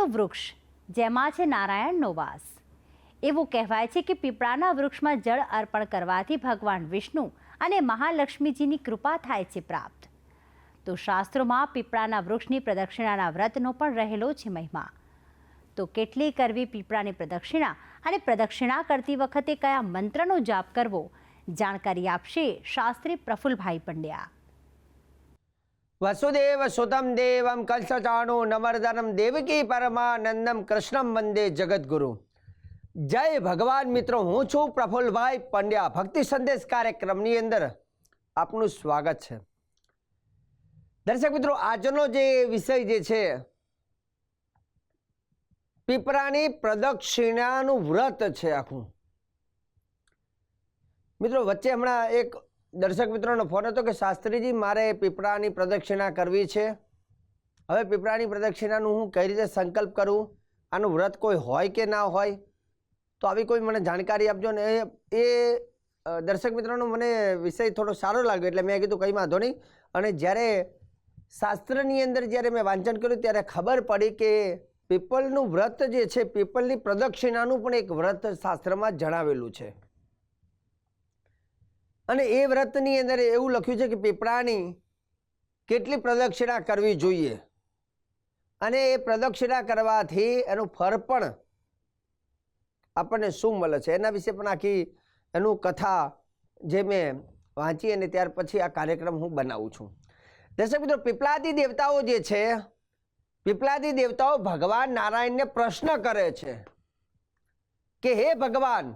પીપળનું વૃક્ષ, જેમાં છે નારાયણનો વાસ. એવું કહેવાય છે કે પીપળાના વૃક્ષમાં જળ અર્પણ કરવાથી ભગવાન વિષ્ણુ અને મહાલક્ષ્મીજીની કૃપા થાય છે પ્રાપ્ત. તો શાસ્ત્રોમાં પીપળાના વૃક્ષની પ્રદક્ષિણાના વ્રતનો પણ રહેલો છે મહિમા. તો કેટલી કરવી પીપળાની પ્રદક્ષિણા અને પ્રદક્ષિણા કરતી વખતે કયા મંત્રનો જાપ કરવો, જાણકારી આપશે શાસ્ત્રી પ્રફુલભાઈ પંડ્યા. વસુદેવ સુતમ દેવમ કલસચાણુ નવરદનમ દેવકી પરમાનંદમ કૃષ્ણમ વંદે જગદગુરુ જય ભગવાન મિત્રો હું છું પ્રફુલભાઈ પંડ્યા ભક્તિ સંદેશ કાર્યક્રમની અંદર આપનું સ્વાગત છે દર્શક મિત્રો આજનો જે વિષય જે છે પીપરાની પ્રદક્ષિણાનું વ્રત છે આખું મિત્રો વચ્ચે હમણાં એક દર્શક મિત્રોનો ફોન હતો કે શાસ્ત્રીજી, મારે પીપળાની પ્રદક્ષિણા કરવી છે. હવે પીપળાની પ્રદક્ષિણાનું હું કઈ રીતે સંકલ્પ કરું? આનું વ્રત કોઈ હોય કે ના હોય? તો આવી કોઈ મને જાણકારી આપજો ને એ દર્શક મિત્રોનો મને વિષય થોડો સારો લાગ્યો એટલે મેં કીધું કંઈ વાંધો નહીં. અને જ્યારે શાસ્ત્રની અંદર જ્યારે મેં વાંચન કર્યું ત્યારે ખબર પડી કે પીપલનું વ્રત જે છે પીપલની પ્રદક્ષિણાનું પણ એક વ્રત શાસ્ત્રમાં જણાવેલું છે. અને એ વ્રતની અંદર એવું લખ્યું છે કે પીપળાની કેટલી પ્રદક્ષિણા કરવી જોઈએ. અને એ પ્રદક્ષિણા કરવાથી એનું ફળ પણ આપણને શું મળે છે? એના વિશે પણ આખી એનું કથા જે મેં વાંચી અને ત્યાર પછી આ કાર્યક્રમ હું બનાવું છું. દર્શક મિત્રો, પીપળાદી દેવતાઓ જે છે, પીપળાદી દેવતાઓ ભગવાન નારાયણને પ્રશ્ન કરે છે કે, હે ભગવાન,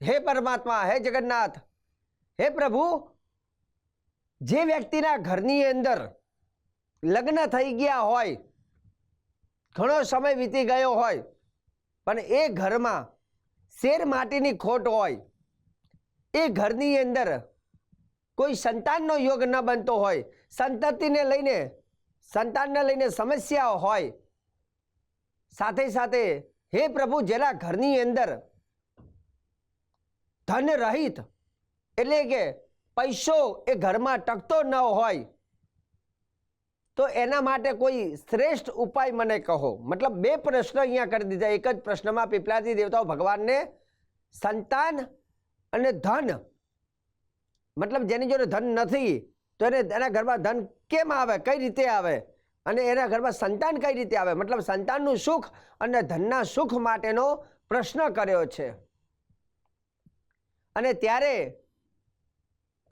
હે પરમાત્મા, હે જગન્નાથ હે પ્રભુ, જે વ્યક્તિના ઘરની અંદર લગ્ન થઈ ગયા હોય, ઘણો સમય વીતી ગયો હોય, પણ એ ઘરમાં શેર માટીની ખોટ હોય, એ ઘરની અંદર કોઈ સંતાનનો યોગ ન બનતો હોય, સંતતિને લઈને, સંતાનને લઈને સમસ્યાઓ હોય, સાથે સાથે હે પ્રભુ, જેના ઘરની અંદર ધન રહિત એટલે કે પૈસો એ ઘરમાં ટકતો ન હોય. તો એના માટે કોઈ શ્રેષ્ઠ ઉપાય મને કહો. મતલબ બે પ્રશ્ન અહીંયા કરી દીધા. એક જ પ્રશ્નમાં પીપલાદી દેવતાઓ ભગવાનને સંતાન અને ધન. મતલબ જેની જોડે ધન નથી, તો એને એના ઘરમાં ધન કેમ આવે? કઈ રીતે આવે? અને એના ઘરમાં સંતાન કઈ રીતે આવે? મતલબ સંતાનનું સુખ અને ધનના સુખ માટેનો પ્રશ્ન કર્યો છે. અને ત્યારે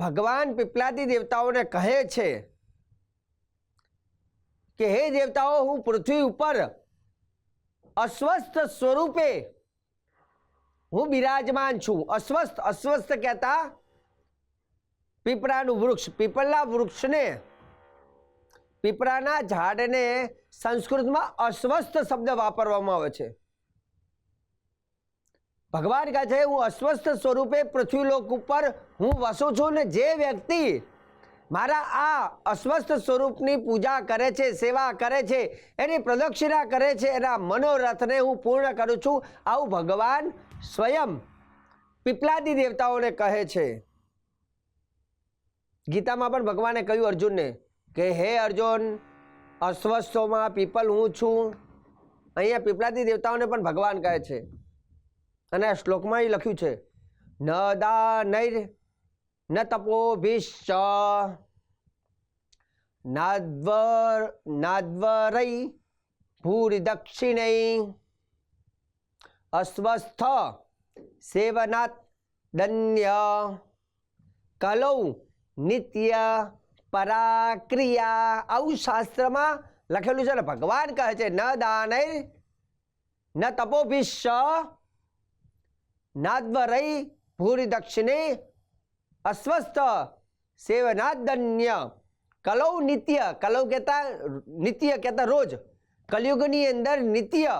ભગવાન પીપલાદી દેવતાઓને કહે છે કે, હે દેવતાઓ, હું પૃથ્વી ઉપર અસ્વસ્થ સ્વરૂપે હું બિરાજમાન છું. અસ્વસ્થ અસ્વસ્થ કહેતા પીપળાનું વૃક્ષ, પીપળના વૃક્ષને, પીપળાના ઝાડને સંસ્કૃતમાં અસ્વસ્થ શબ્દ વાપરવામાં આવે છે. ભગવાન કહે છે, હું અસ્વસ્થ સ્વરૂપે પૃથ્વીલોક ઉપર હું વસું છું ને જે વ્યક્તિ મારા આ અસ્વસ્થ સ્વરૂપની પૂજા કરે છે, સેવા કરે છે, એની પ્રદક્ષિણા કરે છે, એના મનોરથને હું પૂર્ણ કરું છું. આવું ભગવાન સ્વયં પીપલાદી દેવતાઓને કહે છે. ગીતામાં પણ ભગવાને કહ્યું અર્જુનને કે, હે અર્જુન, અસ્વસ્થોમાં પીપલ હું છું. અહીંયા પીપલાદી દેવતાઓને પણ ભગવાન કહે છે. અને આ શ્લોકમાં એ લખ્યું છે, ન દા નૈર ન તપોભિશ્ચ, નાદ્વર, નાદ્વરૈ ભૂરિદક્ષિણૈ, અસ્વસ્થ સેવનાત દન્ય, કલૌ નિત્ય પરાક્રિયા. આવું શાસ્ત્રમાં લખેલું છે ને, ભગવાન કહે છે, ન દાનૈ ન તપોભિશ્ચ નાદ્વરૈ ભૂરી દક્ષિણે અસ્વસ્થ સેવનાદન્ય કલૌ નિત્ય કલૌ કહેતા નિત્ય કહેતા રોજ કલયુગની અંદર નિત્ય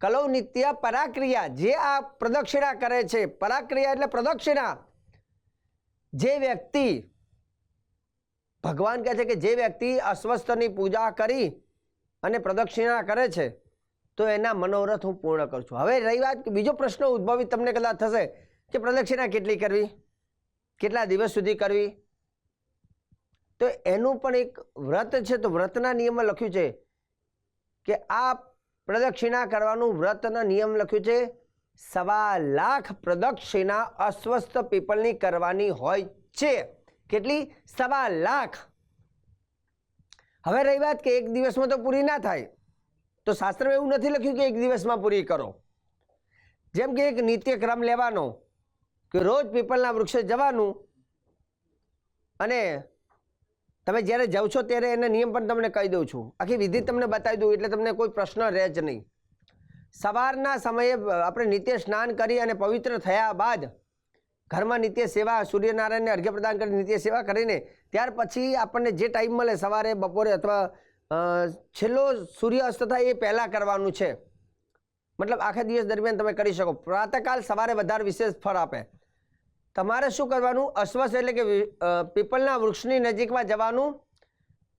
કલૌ નિત્ય પરાક્રિયા જે આ પ્રદક્ષિણા કરે છે પરાક્રિયા એટલે પ્રદક્ષિણા જે વ્યક્તિ ભગવાન કહે છે કે જે વ્યક્તિ અસ્વસ્થની પૂજા કરી અને પ્રદક્ષિણા કરે છે તો એના મનોરથ હું પૂર્ણ કરું છું. હવે રહી વાત બીજો પ્રશ્ન ઉદ્ભવિત તમને કદાચ થશે કે પ્રદક્ષિણા કેટલી કરવી? કેટલા દિવસ સુધી કરવી? તો એનું પણ એક વ્રત છે, તો વ્રતના નિયમમાં લખ્યું છે કે આ પ્રદક્ષિણા કરવાનું વ્રતના નિયમ લખ્યું છે, સવા લાખ પ્રદક્ષિણા અસ્વસ્થ પીપલની કરવાની હોય છે. કેટલી? સવા લાખ. હવે રહી વાત કે એક દિવસમાં તો પૂરી ના થાય. તો શાસ્ત્રમાં એવું નથી લખ્યું કે એક દિવસમાં પૂરી કરો. જેમ કે એક નિત્યક્રમ લેવાનો, કે રોજ પીપલના વૃક્ષે જવાનું, અને તમે જ્યારે જાઓ છો ત્યારે એના નિયમ પણ તમને કહી દઉં છું. આખી વિધિ તમને બતાવી દઉં, એટલે તમને કોઈ પ્રશ્ન રહે જ નહીં. સવારના સમયે આપણે નિત્ય સ્નાન કરી અને પવિત્ર થયા બાદ ઘરમાં નિત્ય સેવા, સૂર્યનારાયણને અર્ઘ્ય પ્રદાન કરી નિત્ય સેવા કરીને, ત્યાર પછી આપણને જે ટાઈમ મળે સવારે, બપોરે અથવા છેલ્લો સૂર્ય અસ્ત થાય એ પહેલાં કરવાનું છે. મતલબ આખા દિવસ દરમિયાન તમે કરી શકો. પ્રાતકાલ સવારે વધારે વિશેષ ફળ આપે. તમારે શું કરવાનું? અશ્વસ એટલે કે પીપલના વૃક્ષની નજીકમાં જવાનું.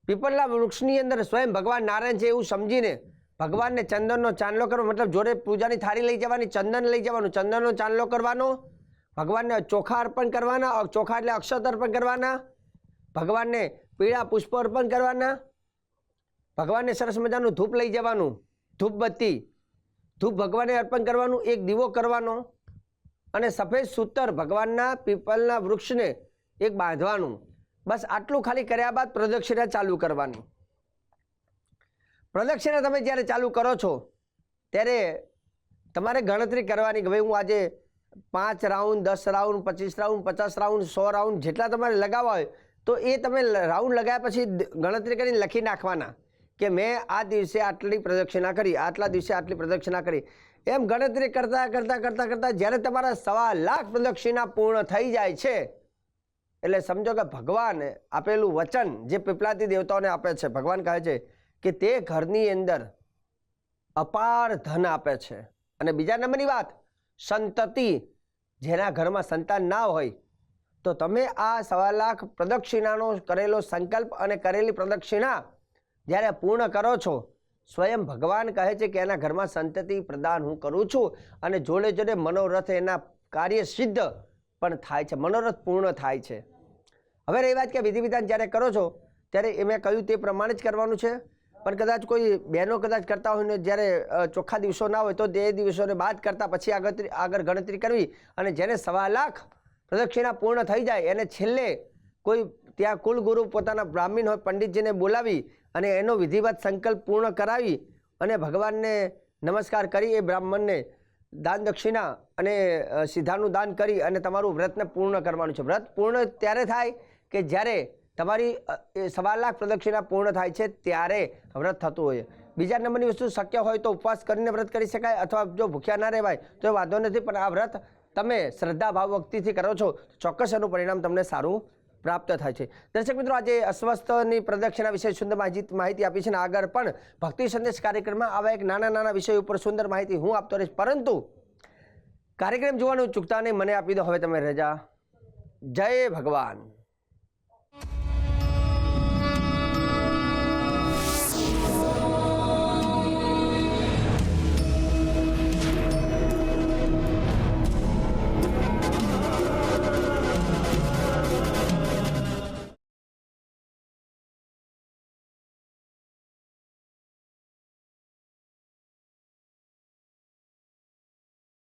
પીપળના વૃક્ષની અંદર સ્વયં ભગવાન નારાયણ છે એવું સમજીને ભગવાનને ચંદનનો ચાંદલો કરવો. મતલબ જોડે પૂજાની થાળી લઈ જવાની, ચંદન લઈ જવાનું. ચંદનનો ચાંદલો કરવાનો. ભગવાનને ચોખા અર્પણ કરવાના. ચોખા એટલે અક્ષત અર્પણ કરવાના. ભગવાનને પીળા પુષ્પો અર્પણ કરવાના. ભગવાનને સરસ મજાનું ધૂપ લઈ જવાનું ધૂપબત્તી ધૂપ ભગવાનને અર્પણ કરવાનું, એક દીવો કરવાનો અને સફેદ સૂતર ભગવાનના પીપલના વૃક્ષને એક બાંધવાનું. બસ આટલું ખાલી કર્યા બાદ પ્રદક્ષિણા ચાલુ કરવાની. પ્રદક્ષિણા તમે જ્યારે ચાલુ કરો છો, ત્યારે તમારે ગણતરી કરવાની કે ભાઈ હું આજે પાંચ રાઉન્ડ, દસ રાઉન્ડ, પચીસ રાઉન્ડ, પચાસ રાઉન્ડ, સો રાઉન્ડ જેટલા તમારે લગાવવા હોય, તો એ તમે રાઉન્ડ લગાવ્યા પછી ગણતરી કરીને લખી નાખવાના. કે મેં આ દિવસે આટલી પ્રદક્ષિણા કરી, આટલા દિવસે આટલી પ્રદક્ષિણા કરી. એમ ગણતરી કરતાં કરતાં કરતાં કરતાં જ્યારે તમારા સવા લાખ પ્રદક્ષિણા પૂર્ણ થઈ જાય છે, એટલે સમજો કે ભગવાન આપેલું વચન જે પીપલાતી દેવતાઓને આપે છે, ભગવાન કહે છે કે તે ઘરની અંદર અપાર ધન આપે છે. અને બીજા નંબરની વાત, સંતતિ જેના ઘરમાં સંતાન ના હોય, તો તમે આ સવા લાખ પ્રદક્ષિણાનો કરેલો સંકલ્પ અને કરેલી પ્રદક્ષિણા જ્યારે પૂર્ણ કરો છો, સ્વયં ભગવાન કહે છે કે એના ઘરમાં સંતતિ પ્રદાન હું કરું છું અને જોડે જોડે મનોરથ એના કાર્ય સિદ્ધ પણ થાય છે, મનોરથ પૂર્ણ થાય છે. હવે રહી વાત કે વિધિ વિધાન જ્યારે કરો છો, ત્યારે એ મેં કહ્યું તે પ્રમાણે જ કરવાનું છે. પણ કદાચ કોઈ બહેનો કદાચ કરતા હોય ને જ્યારે ચોખ્ખા દિવસો ના હોય તો તે દિવસોને બાદ કરતાં પછી આગળ આગળ ગણતરી કરવી અને જેને સવા લાખ પ્રદક્ષિણા પૂર્ણ થઈ જાય, એને છેલ્લે કોઈ ત્યાં કુલગુરુ પોતાના બ્રાહ્મીણ હોય પંડિતજીને બોલાવી અને એનો વિધિવત સંકલ્પ પૂર્ણ કરાવી અને ભગવાનને નમસ્કાર કરી એ બ્રાહ્મણને દાન દક્ષિણા અને સીધાનું દાન કરી અને તમારું વ્રતને પૂર્ણ કરવાનું છે. વ્રત પૂર્ણ ત્યારે થાય કે જ્યારે તમારી સવા લાખ પ્રદક્ષિણા પૂર્ણ થાય છે ત્યારે વ્રત થતું હોય. બીજા નંબરની વસ્તુ શક્ય હોય તો ઉપવાસ કરીને વ્રત કરી શકાય અથવા જો ભૂખ્યા ના રહેવાય તો વાંધો નથી, પણ આ વ્રત તમે શ્રદ્ધા ભાવ ભક્તિથી કરો છો, ચોક્કસ એનું પરિણામ તમને સારું પ્રાપ્ત થાય છે. દર્શક મિત્રો, આજે અસ્વસ્થની પ્રદક્ષિણા વિશે સુંદર માહિતી આપી છે અને આગળ પણ ભક્તિ સંદેશ કાર્યક્રમમાં આવા એક નાના નાના વિષય ઉપર સુંદર માહિતી હું આપતો રહીશ. પરંતુ કાર્યક્રમ જોવાનું ચૂકતા નહીં, મને આપી દો. હવે તમે રજા. જય ભગવાન.